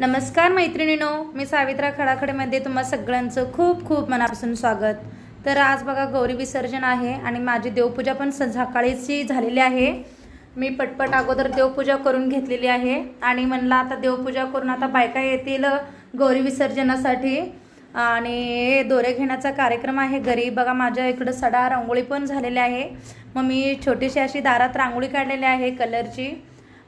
नमस्कार मैत्रिणीनो मी सावित्रा खडाखडेमध्ये तुम्हा सगळ्यांचं खूप खूप मनापासून स्वागत. तर आज बघा गौरी विसर्जन आहे आणि माझी देवपूजा पण सकाळीची झालेली आहे. मी पटपट अगोदर देवपूजा करून घेतलेली आहे आणि म्हणलं आता देवपूजा करून आता बायका येतील गौरी विसर्जनासाठी. आणि दोरे घेण्याचा कार्यक्रम आहे. घरी बघा माझ्या इकडं सडा रांगोळी पण झालेली आहे. मग मी छोटीशी अशी दारात रांगोळी काढलेली आहे कलरची.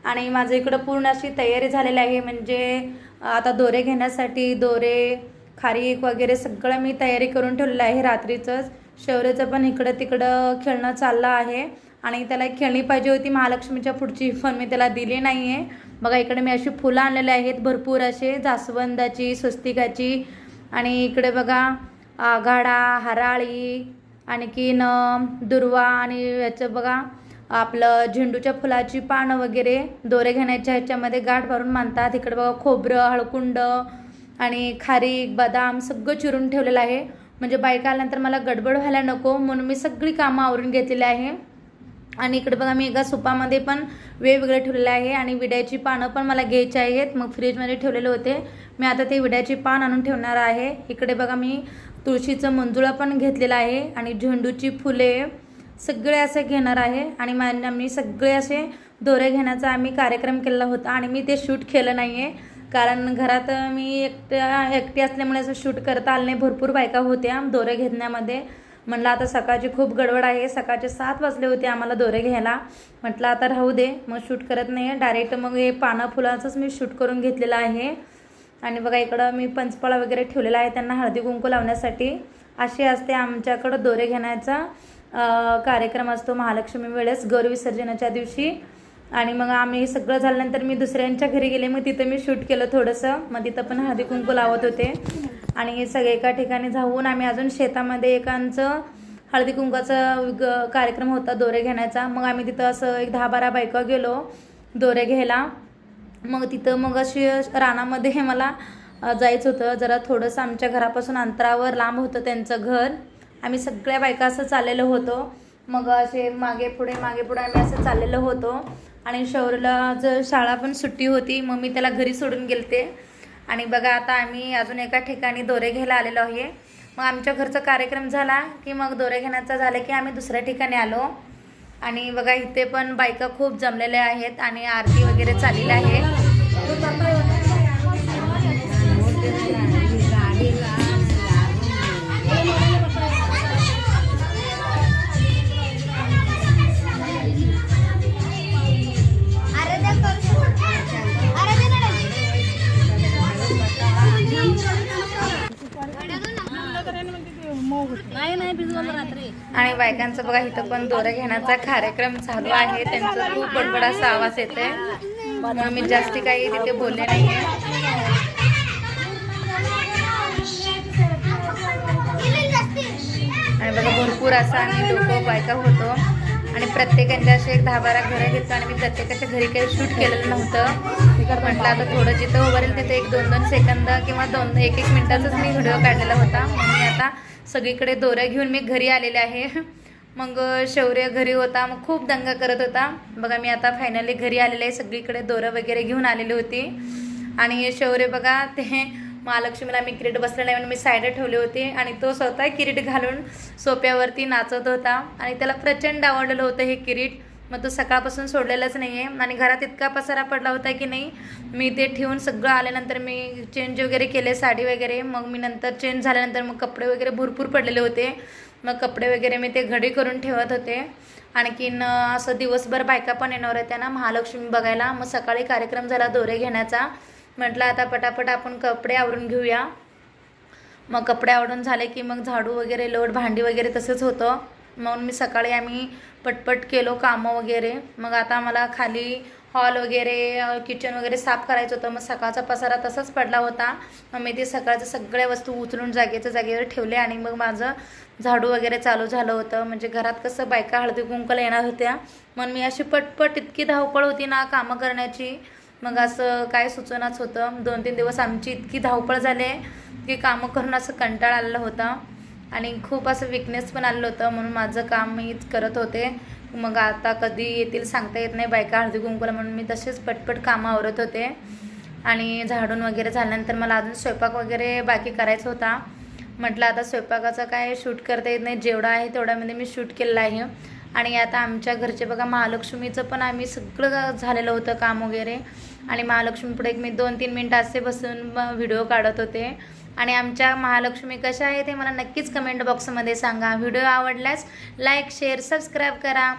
आणि माझं इकडं पूर्ण अशी तयारी झालेली आहे म्हणजे आता दोरे घेण्यासाठी दोरे खारीक वगैरे सगळं मी तयारी करून ठेवलेलं आहे रात्रीचंच. शौर्यचं पण इकडं तिकडं खेळणं चाललं आहे आणि त्याला खेळणी पाहिजे होती महालक्ष्मीच्या पुढची पण मी त्याला दिली नाही आहे बघा इकडे मी अशी फुलं आणलेली आहेत भरपूर असे जास्वंदाची स्वस्तिकाची. आणि इकडे बघा आघाडा हराळी आणखीन दुर्वा आणि याचं बघा आपलं झेंडूच्या फुलाची पानं वगैरे दोरे घेण्याच्या ह्याच्यामध्ये गाठ भरून मानतात. इकडे बघा खोबरं हळकुंड आणि खारीक बदाम सगळं चिरून ठेवलेलं आहे. म्हणजे बायका आल्यानंतर मला गडबड व्हायला नको म्हणून मी सगळी कामं आवरून घेतलेली आहे. आणि इकडे बघा मी एका सुपामध्ये पण वेगवेगळे ठेवलेले आहे आणि विड्याची पानं पण मला घ्यायची आहेत. मग फ्रीजमध्ये ठेवलेले होते. मी आता ते विड्याची पान आणून ठेवणार आहे. इकडे बघा मी तुळशीचं मंजुळा पण घेतलेला आहे आणि झेंडूची फुले सगळे असे घेणार आहे आणि मा मी सगळे असे दोरे घेण्याचा आम्ही कार्यक्रम केलेला होता आणि मी ते शूट केलं नाही आहे कारण घरात मी एकट्या एकटी असल्यामुळे असं शूट करता आलं नाही. भरपूर बायका होत्या दोरे घेण्यामध्ये. म्हणलं आता सकाळची खूप गडबड आहे. सकाळचे सात वाजले होते आम्हाला दोरे घ्यायला. म्हटलं आता राहू दे मग शूट करत नाही. आहे डायरेक्ट मग हे पानं फुलाचंच मी शूट करून घेतलेलं आहे. आणि बघा इकडं मी पंचपाळा वगैरे ठेवलेला आहे त्यांना हळदी कुंकू लावण्यासाठी. अशी असते. आमच्याकडं दोरे घेण्याचा कार्यक्रम असतो महालक्ष्मी वेळेस गौर विसर्जनाच्या दिवशी. आणि मग आम्ही सगळं झाल्यानंतर मी दुसऱ्यांच्या घरी गेले. मग तिथं मी शूट केलं थोडंसं. मग तिथं पण हळदी कुंकू लावत होते. आणि सगळे एका ठिकाणी जाऊन आम्ही अजून शेतामध्ये एकांचं हळदी कुंकाचा ग- कार्यक्रम होता दोरे घेण्याचा. मग आम्ही तिथं असं एक दहा बारा बायका गेलो दोरे घ्यायला. मग तिथं मग अशी रानामध्ये मला जायचं होतं. जरा थोडंसं आमच्या घरापासून अंतरावर लांब होतं त्यांचं घर. आम्ही सगळ्या बायका असं चाललेलो होतो. मग असे मागे पुढे मागे पुढे आम्ही असं चाललेलो होतो. आणि शौर्यला जर शाळा पण सुट्टी होती. मग मी त्याला घरी सोडून गेलते. आणि बघा आता आम्ही अजून एका ठिकाणी दोरे घ्यायला आलेलो आहे. मग आमच्या घरचा कार्यक्रम झाला की मग दोरे घेण्याचा झालं की आम्ही दुसऱ्या ठिकाणी आलो. आणि बघा इथे पण बायका खूप जमलेल्या आहेत आणि आरती वगैरे चाललेली आहे. आणि बायकांचं बघा इथं पण दोरे घेण्याचा कार्यक्रम चालू आहे. त्यांचा खूप बडबड असा आवाज येते म्हणून मी जास्ती काही तिथे बोलले नाहीये. आणि बघा भरपूर असा आम्ही लोक बायका होतो. आणि प्रत्येकांच्या असे एक दहा बारा घरं घेतलं आणि मी प्रत्येकाच्या घरी काही शूट केलेलं नव्हतं. म्हटलं आता थोडं जिथं उभारेल तिथे एक दोन दोन सेकंद किंवा दोन एक एक मिनिटाचाच मी व्हिडिओ काढलेला होता. मग मी आता सगळीकडे दोऱ्या घेऊन मी घरी आलेले आहे. मग शौर्य घरी होता. मग खूप दंगा करत होता. बघा मी आता फायनली घरी आलेले आहे. सगळीकडे दोरं वगैरे घेऊन आलेली होती. आणि शौर्य बघा ते महालक्ष्मीला मी किरीट बसलेला नाही म्हणून मी साईडला ठेवले होते आणि तो स्वतः किरीट घालून सोप्यावरती नाचत होता. आणि त्याला प्रचंड आवडलेलं होतं हे किरीट. मग तो सकाळपासून सोडलेलाच नाही आहे आणि घरात इतका पसारा पडला होता की नाही मी ते ठेवून सगळं आल्यानंतर मी चेंज वगैरे केले साडी वगैरे. मग मी नंतर चेंज झाल्यानंतर मग कपडे वगैरे भरपूर पडलेले होते. मग कपडे वगैरे मी ते घडी करून ठेवत होते. आणखीन असं दिवसभर बायका पण येणार होत्या ना महालक्ष्मी बघायला. मग सकाळी कार्यक्रम झाला दोरे घेण्याचा. म्हटलं आता पटापट आपण कपडे आवरून घेऊया. मग कपडे आवडून झाले की मग झाडू वगैरे लोट भांडी वगैरे तसंच होतं. म्हणून मी सकाळी आम्ही पटपट केलो कामं वगैरे. मग आता मला खाली हॉल वगैरे किचन वगैरे साफ करायचं होतं. मग सकाळचा पसारा तसाच पडला होता. मग मी ते सकाळचं सगळ्या वस्तू उचलून जागेच्या जागेवर ठेवले आणि मग माझं झाडू वगैरे चालू झालं होतं. म्हणजे घरात कसं बायका हळदी कुंकला येणार होत्या. मग मी अशी पटपट इतकी धावपळ होती ना कामं करण्याची. मग असं काय सुचनाच होतं. दोन तीन दिवस आमची इतकी धावपळ झाली की कामं करून असं कंटाळा आलेला होता. आणि खूप असं विकनेस पण आलेलं होतं. म्हणून माझं काम मीच करत होते. मग आता कधी येतील सांगता येत नाही. बायका हळदी कुंकूला म्हणून मी तसेच पटपट कामं आवरत होते. आणि झाडून वगैरे झाल्यानंतर मला अजून स्वयंपाक वगैरे बाकी करायचा होता. म्हटलं आता स्वयंपाकाचं काय शूट करता येत नाही. जेवढा आहे तेवढ्यामध्ये मी शूट केलेलं आहे. आणि आता आमच्या घरचे बघा महालक्ष्मीचं पण आम्ही सगळं झालेलं होतं काम वगैरे. आणि महालक्ष्मी पुढे एक मी दोन तीन मिनटं असे बसून व्हिडिओ काढत होते. आणि आमच्या महालक्ष्मी कशा आहे ते मला नक्कीच कमेंट बॉक्समध्ये सांगा. व्हिडिओ आवडल्यास लाईक शेअर सबस्क्राईब करा.